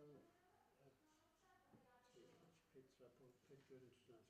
Hakan Petra Petra International.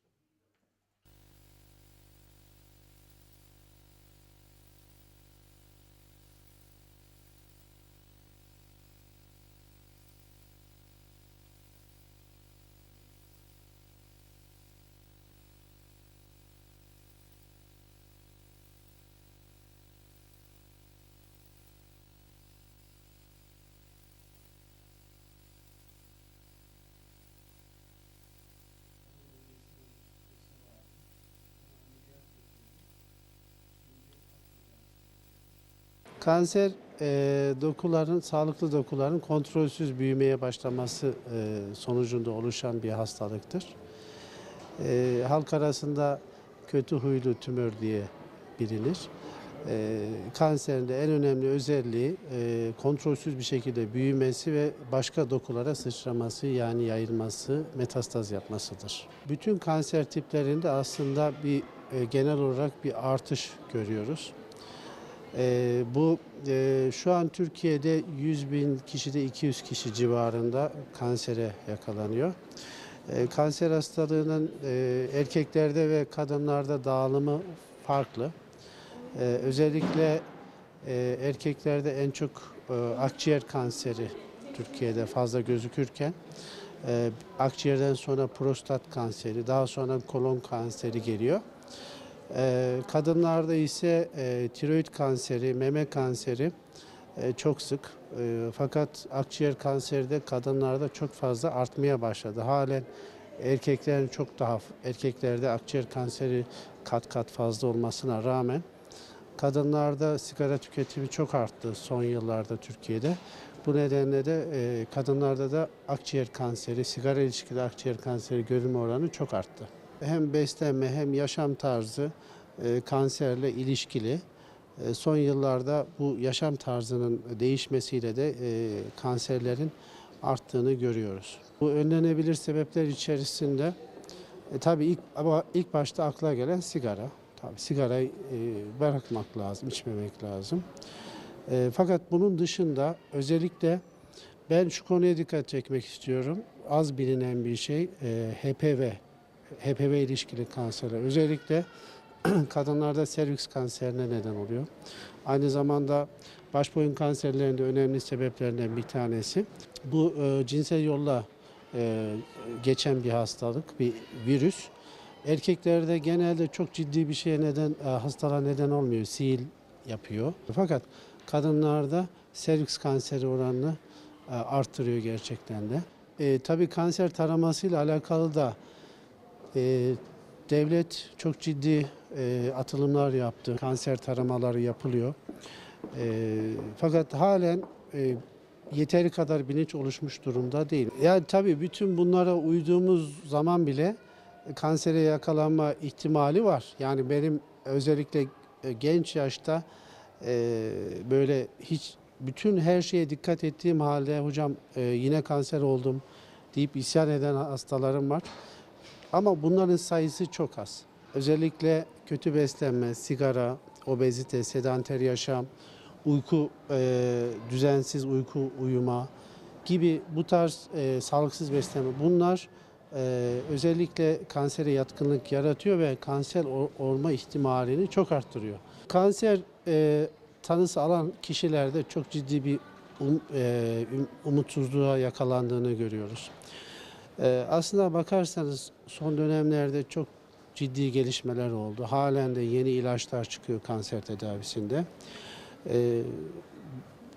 Kanser e, dokuların, sağlıklı dokuların kontrolsüz büyümeye başlaması e, sonucunda oluşan bir hastalıktır. E, halk arasında kötü huylu tümör diye bilinir. E, kanserin de en önemli özelliği e, kontrolsüz bir şekilde büyümesi ve başka dokulara sıçraması yani yayılması, metastaz yapmasıdır. Bütün kanser tiplerinde aslında bir e, genel olarak bir artış görüyoruz. Ee, bu e, şu an Türkiye'de 100 bin kişide 200 kişi civarında kansere yakalanıyor. Ee, kanser hastalığının e, erkeklerde ve kadınlarda dağılımı farklı. Ee, özellikle e, erkeklerde en çok e, akciğer kanseri Türkiye'de fazla gözükürken e, akciğerden sonra prostat kanseri, daha sonra kolon kanseri geliyor. Ee, Kadınlarda ise e, tiroid kanseri, meme kanseri e, çok sık. E, Fakat akciğer kanseri de kadınlarda çok fazla artmaya başladı. Halen erkeklerin çok daha erkeklerde akciğer kanseri kat kat fazla olmasına rağmen kadınlarda sigara tüketimi çok arttı son yıllarda Türkiye'de. Bu nedenle de kadınlarda da akciğer kanseri, sigara ilişkili akciğer kanseri görülme oranı çok arttı hem beslenme hem yaşam tarzı e, kanserle ilişkili. E, son yıllarda bu yaşam tarzının değişmesiyle de e, kanserlerin arttığını görüyoruz. Bu önlenebilir sebepler içerisinde e, tabii ilk ama ilk başta akla gelen sigara. Tabii sigarayı e, bırakmak lazım, içmemek lazım. E, fakat bunun dışında özellikle ben şu konuya dikkat çekmek istiyorum. Az bilinen bir şey e, HPV HPV ilişkili kanserler özellikle kadınlarda serviks kanserine neden oluyor. Aynı zamanda baş boyun kanserlerinde önemli sebeplerinden bir tanesi. Bu e, cinsel yolla e, geçen bir hastalık, bir virüs. Erkeklerde genelde çok ciddi bir şeye neden, e, hastalığa neden olmuyor, sil yapıyor. Fakat kadınlarda serviks kanseri oranını e, artırıyor gerçekten de. E, tabii kanser taramasıyla alakalı da ee, devlet çok ciddi e, atılımlar yaptı. Kanser taramaları yapılıyor. Ee, fakat halen e, yeteri kadar bilinç oluşmuş durumda değil. Yani tabii bütün bunlara uyduğumuz zaman bile kansere yakalanma ihtimali var. Yani benim özellikle e, genç yaşta e, böyle hiç bütün her şeye dikkat ettiğim halde hocam e, yine kanser oldum deyip isyan eden hastalarım var. Ama bunların sayısı çok az. Özellikle kötü beslenme, sigara, obezite, sedanter yaşam, uyku, e, düzensiz uyku uyuma gibi bu tarz e, sağlıksız beslenme bunlar e, özellikle kansere yatkınlık yaratıyor ve kanser ol- olma ihtimalini çok arttırıyor. Kanser e, tanısı alan kişilerde çok ciddi bir um- e, um- umutsuzluğa yakalandığını görüyoruz. Ee, aslında bakarsanız son dönemlerde çok ciddi gelişmeler oldu. Halen de yeni ilaçlar çıkıyor kanser tedavisinde. Ee,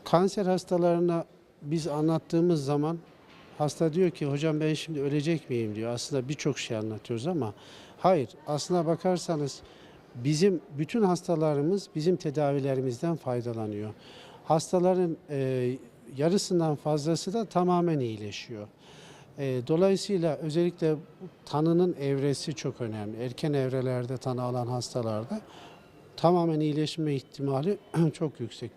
kanser hastalarına biz anlattığımız zaman hasta diyor ki hocam ben şimdi ölecek miyim diyor. Aslında birçok şey anlatıyoruz ama hayır aslına bakarsanız bizim bütün hastalarımız bizim tedavilerimizden faydalanıyor. Hastaların e, yarısından fazlası da tamamen iyileşiyor. E, dolayısıyla özellikle tanının evresi çok önemli. Erken evrelerde tanı alan hastalarda tamamen iyileşme ihtimali çok yüksek.